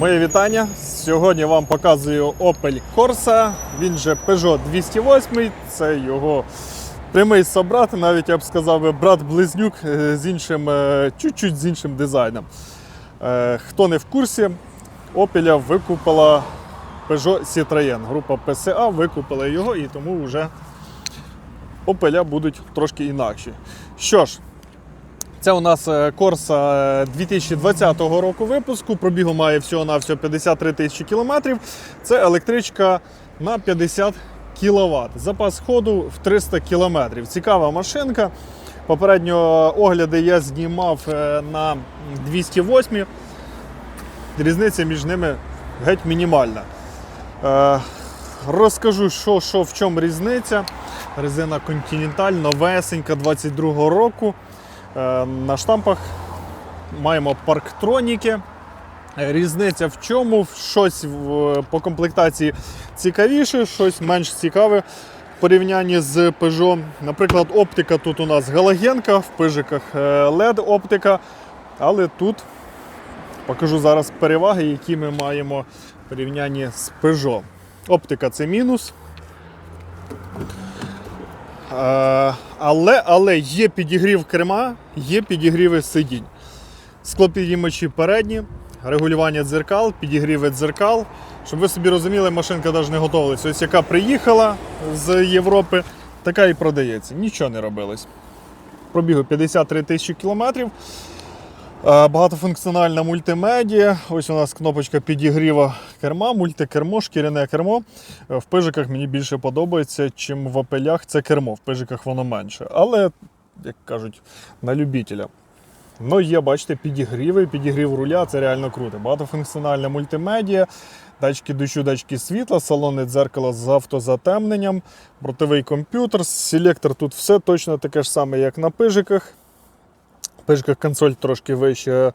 Моє вітання. Сьогодні вам показую Opel Corsa, він же Peugeot 208. Це його прямий собрат, навіть я б сказав, брат-близнюк е, з іншим, е, чуть-чуть з іншим дизайном. Е, Хто не в курсі, Opel викупила Peugeot Citroën. Група PSA викупила його і тому вже Opel будуть трошки інакші. Що ж, це у нас е, Corsa 2020 року випуску. Пробігу має всього-навсього 53 тисячі кілометрів. Це електричка на 50 кВт. Запас ходу в 300 кілометрів. Цікава машинка. Попередньо огляди я знімав е, на 208. Різниця між ними геть мінімальна. Е, Розкажу, що, що в чому різниця. Резина Continental новесенька 22 року. Е, На штампах маємо парктроніки. Е, Різниця в чому? Щось по комплектації цікавіше, щось менш цікаве в порівнянні з Peugeot. Наприклад, оптика тут у нас галогенка, в пижиках LED оптика, але тут покажу зараз переваги, які ми маємо в порівнянні з Peugeot. Оптика це мінус. Е, Але, але є підігрів керма, є підігріви сидінь. Склопідіймачі передні, регулювання дзеркал, підігріви дзеркал. Щоб ви собі розуміли, машинка навіть не готовилася. Ось яка приїхала з Європи, така і продається. Нічого не робилось. Пробігу 53 тисячі кілометрів. Е, Багатофункціональна мультимедіа. Ось у нас кнопочка підігріва керма, мультикермо, шкіряне кермо. Е, В пижиках мені більше подобається, чим в апелях це кермо. В пижиках воно менше. Але, як кажуть, на любителя. Ну, є, бачите, підігріви, підігрів руля, це реально круто. Багатофункціональна мультимедіа, датчики дощу, датчики світла, салонне дзеркало з автозатемненням, бортовий комп'ютер, селектор тут все точно таке ж саме, як на пижиках. В консоль трошки вище.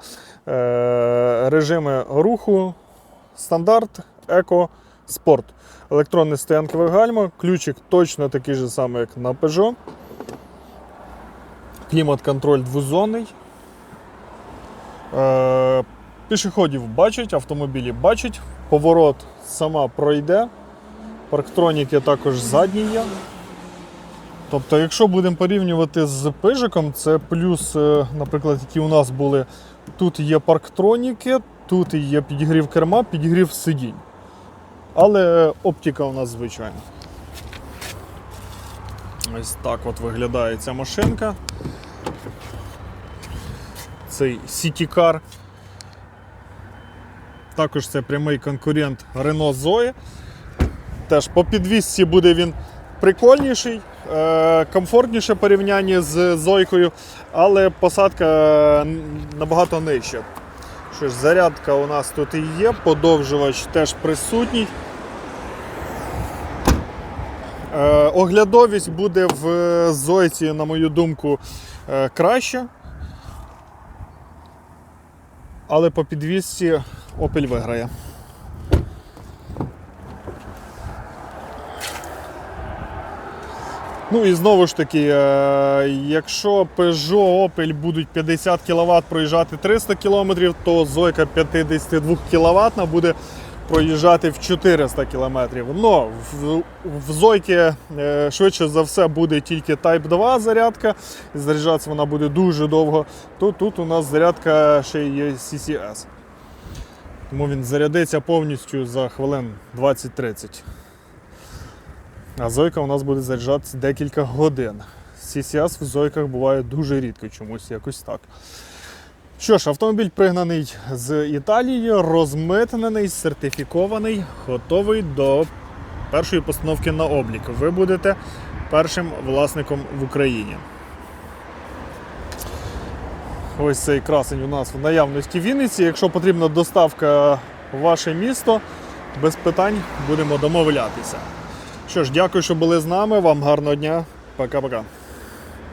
Е, режими руху, стандарт, еко, спорт. Електронне стоянкове гальмо, ключик точно такий же самий, як на Peugeot. Клімат-контроль двозонний. Е, пішоходів бачить, автомобілі бачить, поворот сама пройде. Парктроніки також задні є. Тобто, якщо будемо порівнювати з пижиком, це плюс, е, наприклад, які у нас були. Тут є парктроніки, тут є підігрів керма, підігрів сидінь. Але оптика у нас звичайна. Ось так от виглядає ця машинка. Цей Car. Також це прямий конкурент Renault Zoe. Теж по підвісці буде він прикольніший, комфортніше порівняння з Зойкою, але посадка е, набагато нижча. Що ж, зарядка у нас тут і є, подовжувач теж присутній. Е, Оглядовість буде в Зойці, на мою думку, е, краща. Але по підвісці Opel виграє. Ну і знову ж таки, е, якщо Peugeot, Opel будуть 50 кВт проїжджати 300 км, то Зойка 52 кВт буде проїжджати в 400 км. Но в, в Зойки е, швидше за все буде тільки Type 2 зарядка, і заряджатися вона буде дуже довго. То тут у нас зарядка ще є CCS. Тому він зарядиться повністю за хвилин 20-30. А Зойка у нас буде заряджатися декілька годин. CCS в Зойках буває дуже рідко чомусь, якось так. Що ж, автомобіль пригнаний з Італії, розмитнений, сертифікований, готовий до першої постановки на облік. Ви будете першим власником в Україні. Ось цей красень у нас в наявності в Вінниці. Якщо потрібна доставка в ваше місто, без питань будемо домовлятися. Що ж, дякую, що були з нами. Вам гарного дня. Пока-пока.